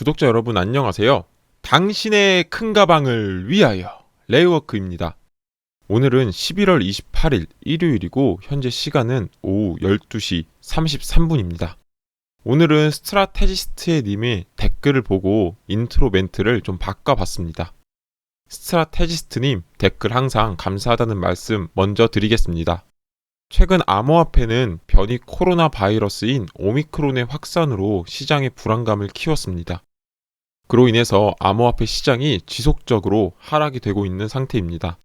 구독자 여러분 안녕하세요. 당신의 큰 가방을 위하여 레이워크입니다. 오늘은 11월 28일 일요일이고 현재 시간은 오후 12시 33분입니다. 오늘은 스트라테지스트의 님의 댓글을 보고 인트로 멘트를 좀 바꿔봤습니다. 스트라테지스트님 댓글 항상 감사하다는 말씀 먼저 드리겠습니다. 최근 암호화폐는 변이 코로나 바이러스인 오미크론의 확산으로 시장의 불안감을 키웠습니다. 그로 인해서 암호화폐 시장이 지속적으로 하락이 되고 있는 상태입니다.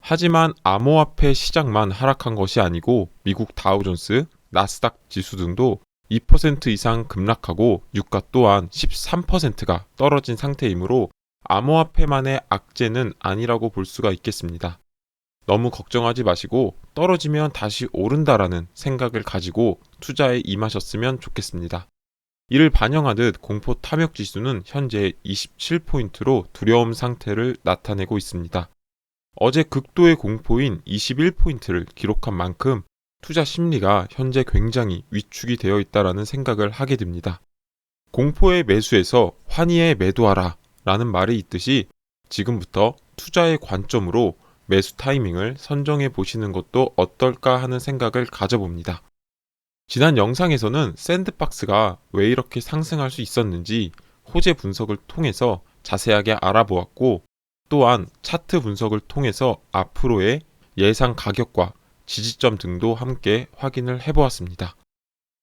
하지만 암호화폐 시장만 하락한 것이 아니고 미국 다우존스, 나스닥 지수 등도 2% 이상 급락하고 유가 또한 13%가 떨어진 상태이므로 암호화폐만의 악재는 아니라고 볼 수가 있겠습니다. 너무 걱정하지 마시고 떨어지면 다시 오른다라는 생각을 가지고 투자에 임하셨으면 좋겠습니다. 이를 반영하듯 공포 탐욕 지수는 현재 27포인트로 두려움 상태를 나타내고 있습니다. 어제 극도의 공포인 21포인트를 기록한 만큼 투자 심리가 현재 굉장히 위축이 되어 있다라는 생각을 하게 됩니다. 공포의 매수에서 환희에 매도하라 라는 말이 있듯이 지금부터 투자의 관점으로 매수 타이밍을 선정해 보시는 것도 어떨까 하는 생각을 가져봅니다. 지난 영상에서는 샌드박스가 왜 이렇게 상승할 수 있었는지 호재 분석을 통해서 자세하게 알아보았고 또한 차트 분석을 통해서 앞으로의 예상 가격과 지지점 등도 함께 확인을 해보았습니다.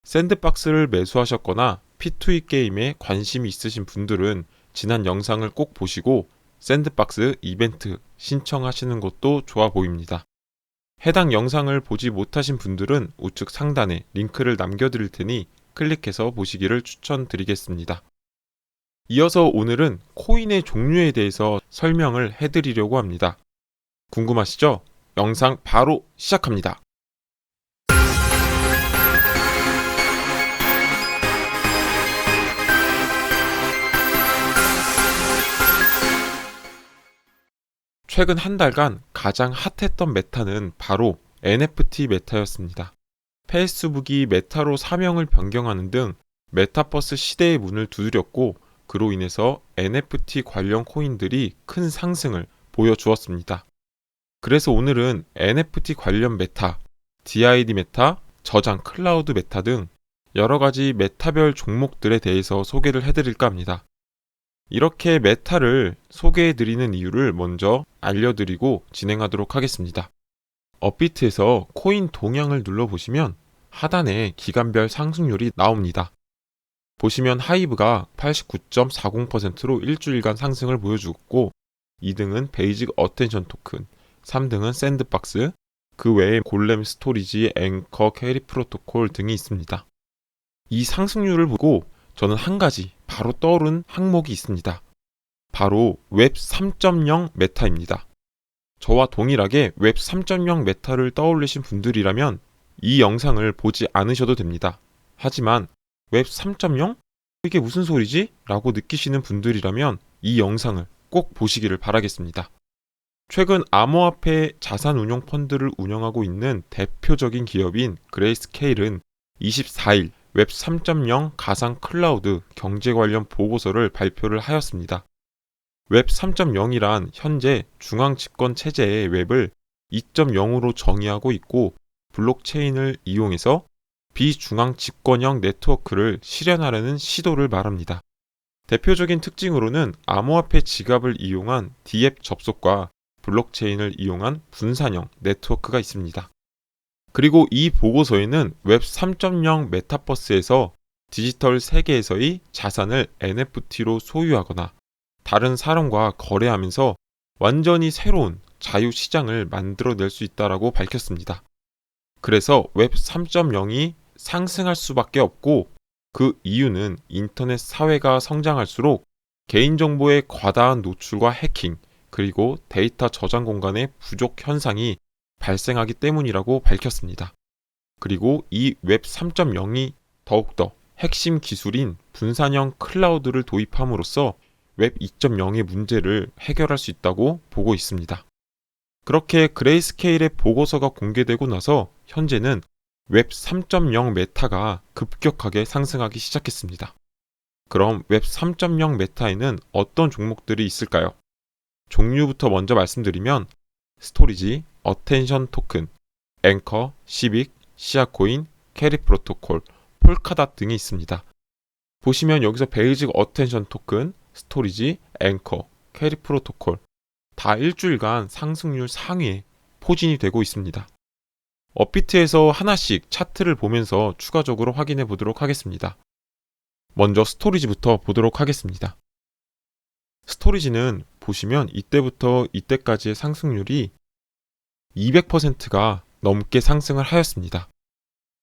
샌드박스를 매수하셨거나 P2E 게임에 관심이 있으신 분들은 지난 영상을 꼭 보시고 샌드박스 이벤트 신청하시는 것도 좋아 보입니다. 해당 영상을 보지 못하신 분들은 우측 상단에 링크를 남겨드릴 테니 클릭해서 보시기를 추천드리겠습니다. 이어서 오늘은 코인의 종류에 대해서 설명을 해드리려고 합니다. 궁금하시죠? 영상 바로 시작합니다. 최근 한 달간 가장 핫했던 메타는 바로 NFT 메타였습니다. 페이스북이 메타로 사명을 변경하는 등 메타버스 시대의 문을 두드렸고 그로 인해서 NFT 관련 코인들이 큰 상승을 보여주었습니다. 그래서 오늘은 NFT 관련 메타, DID 메타, 저장 클라우드 메타 등 여러 가지 메타별 종목들에 대해서 소개를 해드릴까 합니다. 이렇게 메타를 소개해 드리는 이유를 먼저 알려드리고 진행하도록 하겠습니다. 업비트에서 코인 동향을 눌러보시면 하단에 기간별 상승률이 나옵니다. 보시면 하이브가 89.40%로 일주일간 상승을 보여주었고 2등은 베이직 어텐션 토큰, 3등은 샌드박스, 그 외에 골렘 스토리지, 앵커, 캐리 프로토콜 등이 있습니다. 이 상승률을 보고 저는 한 가지 바로 떠오른 항목이 있습니다. 바로 웹 3.0 메타입니다. 저와 동일하게 웹 3.0 메타를 떠올리신 분들이라면 이 영상을 보지 않으셔도 됩니다. 하지만 웹 3.0? 이게 무슨 소리지? 라고 느끼시는 분들이라면 이 영상을 꼭 보시기를 바라겠습니다. 최근 암호화폐 자산 운용 펀드를 운영하고 있는 대표적인 기업인 그레이스케일은 24일 웹 3.0 가상 클라우드 경제 관련 보고서를 발표를 하였습니다. 웹 3.0이란 현재 중앙 집권 체제의 웹을 2.0으로 정의하고 있고 블록체인을 이용해서 비중앙 집권형 네트워크를 실현하려는 시도를 말합니다. 대표적인 특징으로는 암호화폐 지갑을 이용한 디앱 접속과 블록체인을 이용한 분산형 네트워크가 있습니다. 그리고 이 보고서에는 웹 3.0 메타버스에서 디지털 세계에서의 자산을 NFT로 소유하거나 다른 사람과 거래하면서 완전히 새로운 자유 시장을 만들어낼 수 있다라고 밝혔습니다. 그래서 웹 3.0이 상승할 수밖에 없고 그 이유는 인터넷 사회가 성장할수록 개인정보의 과다한 노출과 해킹, 그리고 데이터 저장 공간의 부족 현상이 발생하기 때문이라고 밝혔습니다. 그리고 이 웹 3.0이 더욱더 핵심 기술인 분산형 클라우드를 도입함으로써 웹 2.0의 문제를 해결할 수 있다고 보고 있습니다. 그렇게 그레이스케일의 보고서가 공개되고 나서 현재는 웹 3.0 메타가 급격하게 상승하기 시작했습니다. 그럼 웹 3.0 메타에는 어떤 종목들이 있을까요? 종류부터 먼저 말씀드리면 스토리지, 어텐션 토큰, 앵커, 시빅, 시아코인, 캐리 프로토콜, 폴카닷 등이 있습니다. 보시면 여기서 베이직 어텐션 토큰, 스토리지, 앵커, 캐리 프로토콜 다 일주일간 상승률 상위에 포진이 되고 있습니다. 업비트에서 하나씩 차트를 보면서 추가적으로 확인해 보도록 하겠습니다. 먼저 스토리지부터 보도록 하겠습니다. 스토리지는 보시면 이때부터 이때까지의 상승률이 200%가 넘게 상승을 하였습니다.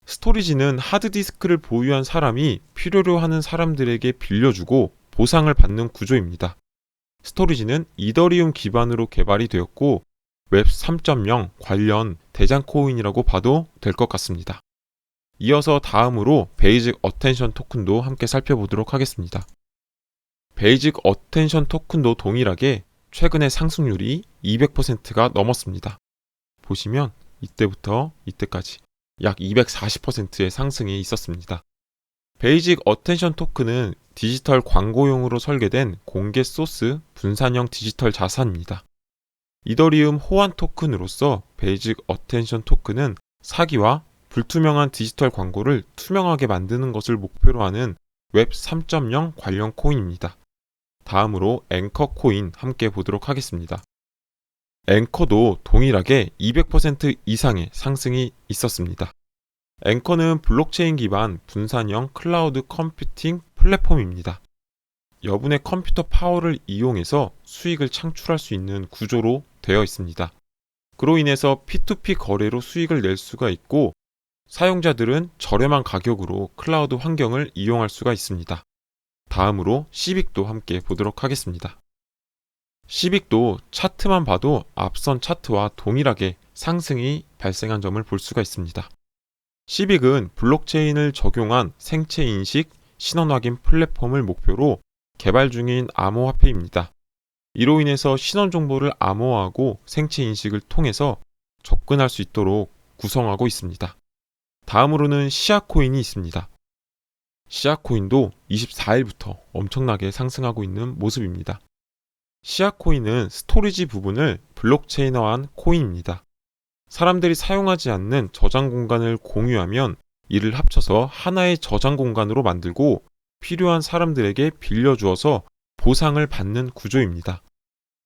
스토리지는 하드디스크를 보유한 사람이 필요로 하는 사람들에게 빌려주고 보상을 받는 구조입니다. 스토리지는 이더리움 기반으로 개발이 되었고 웹 3.0 관련 대장 코인이라고 봐도 될 것 같습니다. 이어서 다음으로 베이직 어텐션 토큰도 함께 살펴보도록 하겠습니다. 베이직 어텐션 토큰도 동일하게 최근의 상승률이 200%가 넘었습니다. 보시면 이때부터 이때까지 약 240%의 상승이 있었습니다. 베이직 어텐션 토큰은 디지털 광고용으로 설계된 공개 소스 분산형 디지털 자산입니다. 이더리움 호환 토큰으로서 베이직 어텐션 토큰은 사기와 불투명한 디지털 광고를 투명하게 만드는 것을 목표로 하는 웹 3.0 관련 코인입니다. 다음으로 앵커 코인 함께 보도록 하겠습니다. 앵커도 동일하게 200% 이상의 상승이 있었습니다. 앵커는 블록체인 기반 분산형 클라우드 컴퓨팅 플랫폼입니다. 여분의 컴퓨터 파워를 이용해서 수익을 창출할 수 있는 구조로 되어 있습니다. 그로 인해서 P2P 거래로 수익을 낼 수가 있고 사용자들은 저렴한 가격으로 클라우드 환경을 이용할 수가 있습니다. 다음으로 시빅도 함께 보도록 하겠습니다. 시빅도 차트만 봐도 앞선 차트와 동일하게 상승이 발생한 점을 볼 수가 있습니다. 시빅은 블록체인을 적용한 생체 인식 신원 확인 플랫폼을 목표로 개발 중인 암호화폐입니다. 이로 인해서 신원 정보를 암호화하고 생체 인식을 통해서 접근할 수 있도록 구성하고 있습니다. 다음으로는 시아코인이 있습니다. 시아코인도 24일부터 엄청나게 상승하고 있는 모습입니다. 시아코인은 스토리지 부분을 블록체인화한 코인입니다. 사람들이 사용하지 않는 저장 공간을 공유하면 이를 합쳐서 하나의 저장 공간으로 만들고 필요한 사람들에게 빌려주어서 보상을 받는 구조입니다.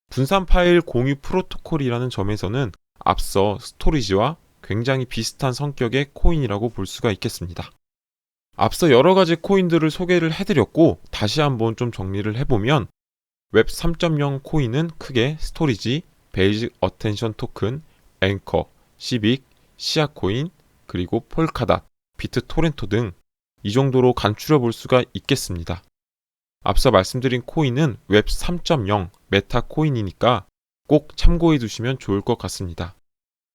분산 파일 공유 프로토콜이라는 점에서는 앞서 스토리지와 굉장히 비슷한 성격의 코인이라고 볼 수가 있겠습니다. 앞서 여러 가지 코인들을 소개를 해드렸고 다시 한번 좀 정리를 해보면 웹 3.0 코인은 크게 스토리지, 베이직 어텐션 토큰, 앵커, 시빅, 시아코인, 그리고 폴카닷, 비트 토렌토 등 이 정도로 간추려 볼 수가 있겠습니다. 앞서 말씀드린 코인은 웹 3.0 메타 코인이니까 꼭 참고해 두시면 좋을 것 같습니다.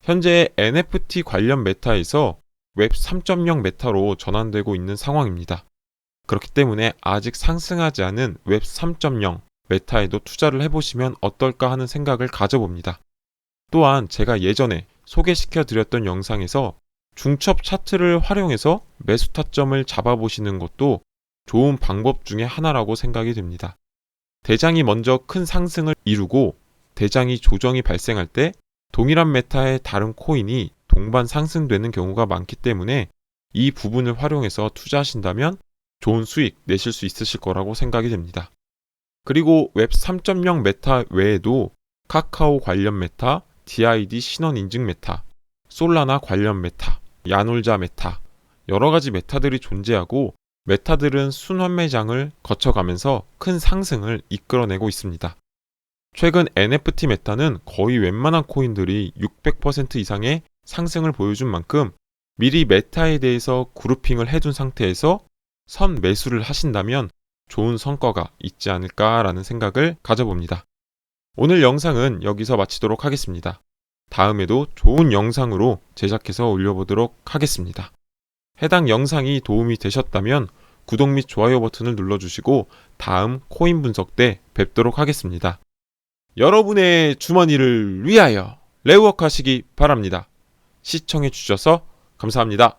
현재 NFT 관련 메타에서 웹 3.0 메타로 전환되고 있는 상황입니다. 그렇기 때문에 아직 상승하지 않은 웹 3.0 메타에도 투자를 해보시면 어떨까 하는 생각을 가져봅니다. 또한 제가 예전에 소개시켜 드렸던 영상에서 중첩 차트를 활용해서 매수 타점을 잡아보시는 것도 좋은 방법 중에 하나라고 생각이 됩니다. 대장이 먼저 큰 상승을 이루고 대장이 조정이 발생할 때 동일한 메타의 다른 코인이 동반 상승되는 경우가 많기 때문에 이 부분을 활용해서 투자하신다면 좋은 수익 내실 수 있으실 거라고 생각이 됩니다. 그리고 웹 3.0 메타 외에도 카카오 관련 메타, DID 신원 인증 메타, 솔라나 관련 메타, 야놀자 메타, 여러 가지 메타들이 존재하고 메타들은 순환매장을 거쳐가면서 큰 상승을 이끌어내고 있습니다. 최근 NFT 메타는 거의 웬만한 코인들이 600% 이상의 상승을 보여준 만큼 미리 메타에 대해서 그룹핑을 해둔 상태에서 선 매수를 하신다면 좋은 성과가 있지 않을까라는 생각을 가져봅니다. 오늘 영상은 여기서 마치도록 하겠습니다. 다음에도 좋은 영상으로 제작해서 올려보도록 하겠습니다. 해당 영상이 도움이 되셨다면 구독 및 좋아요 버튼을 눌러주시고 다음 코인 분석 때 뵙도록 하겠습니다. 여러분의 주머니를 위하여 레우워크 하시기 바랍니다. 시청해 주셔서 감사합니다.